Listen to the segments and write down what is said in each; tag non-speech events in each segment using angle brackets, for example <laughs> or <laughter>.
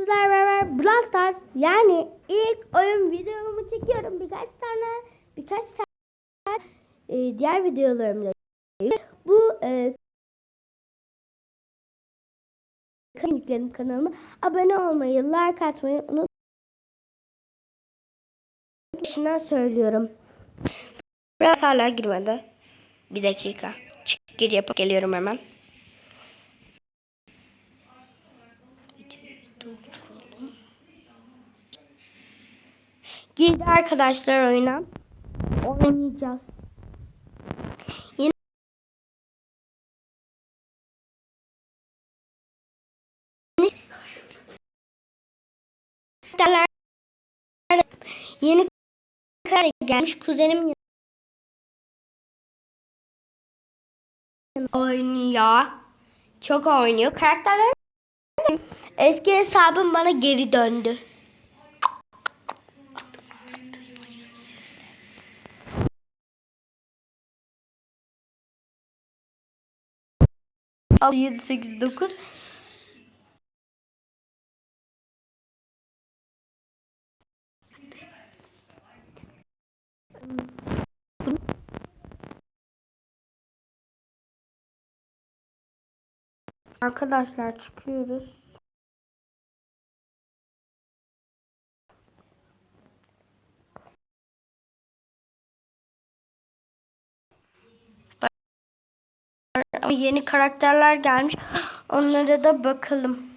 sizlerle beraber Brawl Stars yani ilk oyun videomu çekiyorum. Birkaç tane birkaç saat e, diğer videolarımda bu e, yükledim kanalıma. Abone olmayı, like atmayı unutmayın. Başından söylüyorum. Biraz hala girmedi. Bir dakika. Çık yapıp geliyorum hemen. Girdi arkadaşlar oyuna. Oynayacağız. Karakterler yeni karakter gelmiş kuzenim oynuyor. Çok oynuyor. Karakterler eski hesabım bana geri döndü. Al 7 8 9 Arkadaşlar çıkıyoruz. Ama yeni karakterler gelmiş. Onlara da bakalım.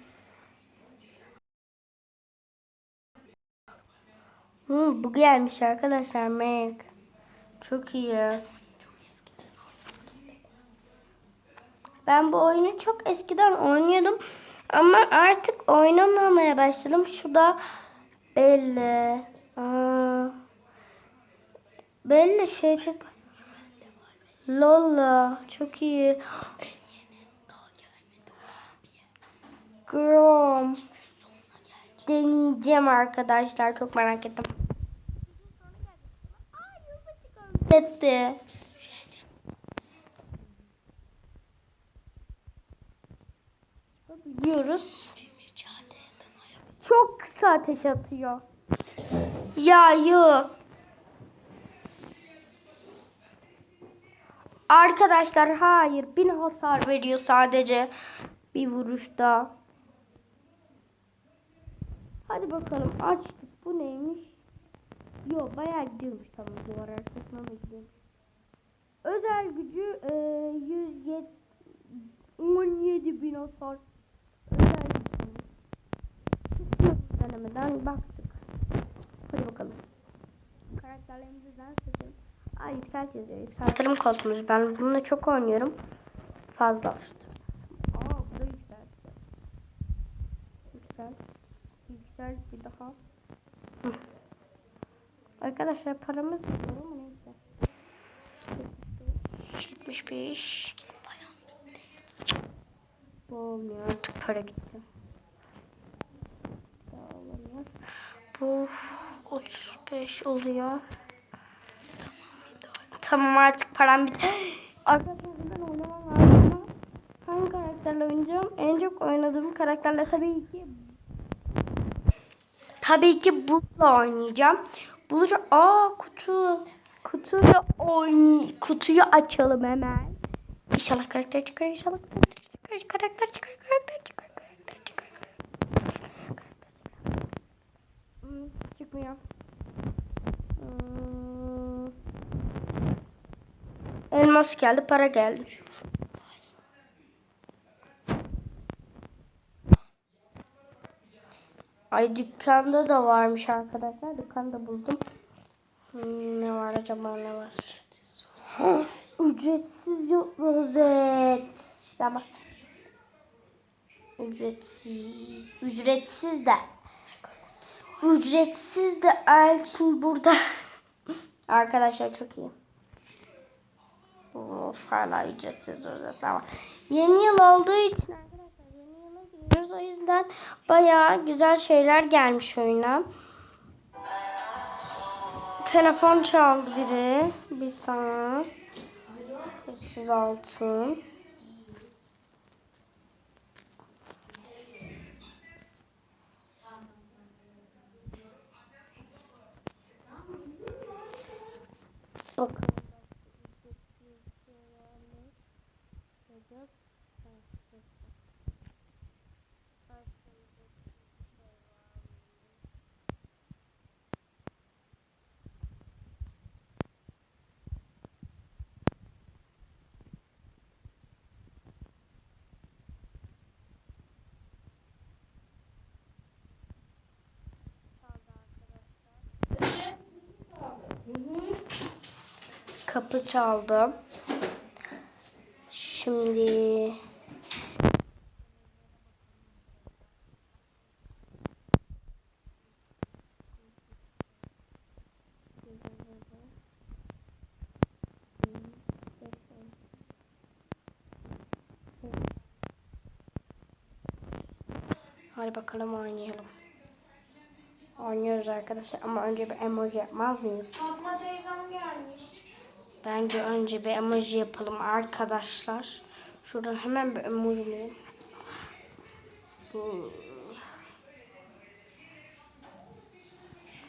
Hmm, bu gelmiş arkadaşlar Meg. Çok iyi. Ben bu oyunu çok eskiden oynuyordum. Ama artık oynamamaya başladım. Şu da belli. Aa, belli şey çok... Lola çok iyi. Grom. Deneyeceğim arkadaşlar. Çok merak ettim. Etti. Biliyoruz. Çok kısa ateş atıyor. Ya yo. Arkadaşlar hayır. Bin hasar veriyor sadece. Bir vuruşta. Hadi bakalım açtık. Bu neymiş? Yo bayağı gidiyormuş tamam duvar arkasına da gidiyormuş. Özel gücü e, 107 17 bin hasar. Özel gücü. Denemeden baktık. Hadi bakalım. Karakterlerimizden seçelim. Ay yükselt yazıyor. Yükseltelim koltuğumuzu. Ben bununla çok oynuyorum. Fazla açtı. Aa bu da yükseltti. Yükselt. Yükselt bir daha. Hı. Arkadaşlar paramız yok ama neyse. 75. Bu olmuyor artık para gitti. Bu 35 oluyor. Tamam artık param bitti. <gasps> Arkadaşlar bundan oynamam lazım hangi karakterle oynayacağım? En çok oynadığım karakterle tabii ki Tabii ki bununla oynayacağım. Bulacağım. Aa kutu. Kutuyu oynay. Kutuyu açalım hemen. İnşallah karakter çıkar. İnşallah karakter çıkar. Karakter çıkar. Karakter çıkar. Karakter çıkar. Hmm, çıkmıyor. Hmm. Elmas geldi. Para geldi. Ay dükkanda da varmış arkadaşlar. Dükkanda buldum. Hmm, ne var acaba ne var? <gasps> Ücretsiz yok rozet. Tamam. Ücretsiz. Ücretsiz de. Ücretsiz de Elçin burada. <laughs> Arkadaşlar çok iyi. Of hala ücretsiz rozet ama. Yeni yıl olduğu için arkadaşlar yeni yıla giriyoruz. O yüzden bayağı güzel şeyler gelmiş oyuna. Telefon çaldı biri. Bir tane. 306. kapı çaldı. Şimdi Hadi bakalım oynayalım. Oynuyoruz arkadaşlar ama önce bir emoji yapmaz mıyız? Fatma teyzem. Bence önce bir emoji yapalım arkadaşlar. Şuradan hemen bir emoji. Bu.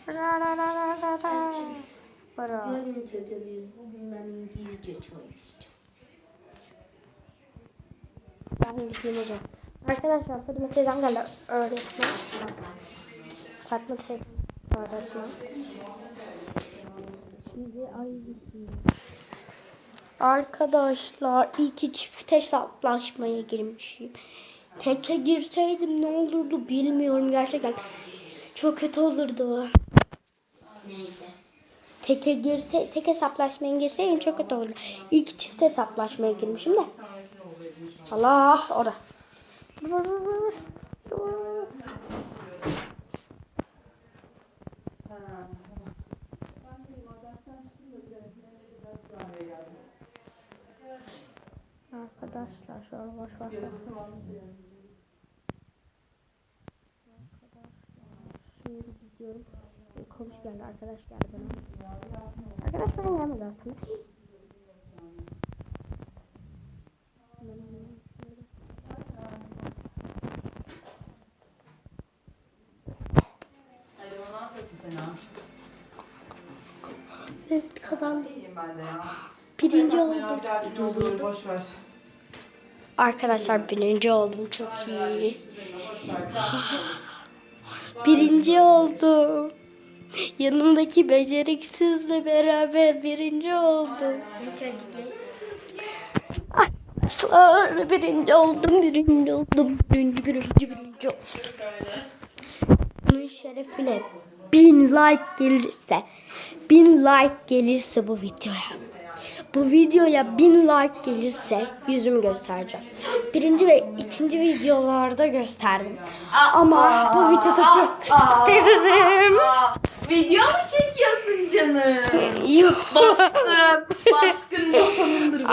Ra ra ra ra ra ra. Ra. Görüntüdürüz. Bugün ben İngilizce çalışacağım. Arkadaşlar Fatma teyzem geldi. Öğretmen. Fatma teyzem öğretmen. Şimdi ay Arkadaşlar iki çift hesaplaşmaya girmişim. Teke girseydim ne olurdu bilmiyorum gerçekten. Çok kötü olurdu. neydi? Teke girse, tek hesaplaşmaya girseydim çok kötü olurdu. İki çift hesaplaşmaya girmişim de. Allah orada. Arkadaşlar şöyle boş boş. Arkadaşlar şimdi gidiyorum. Konuş geldi arkadaş geldi bana. Arkadaş bana gelmedi aslında. Hadi ne yapıyorsun sen ha? Evet kazandım. İyiyim ben de ya. Birinci Ya, oldum. boş ver. Arkadaşlar birinci oldum çok iyi. <gasps> Birinci oldum. Yanımdaki beceriksizle beraber birinci oldum. Arkadaşlar birinci oldum, birinci oldum, birinci, birinci, birinci oldum. Bunun şerefine bin like gelirse, bin like gelirse bu videoya, bu videoya bin like gelirse yüzümü göstereceğim. Birinci ve ikinci videolarda gösterdim. Ama bu videoda gösteririm. <laughs> Video mu çekiyorsun canım? Yok. Baskın. Baskın masanındır bu.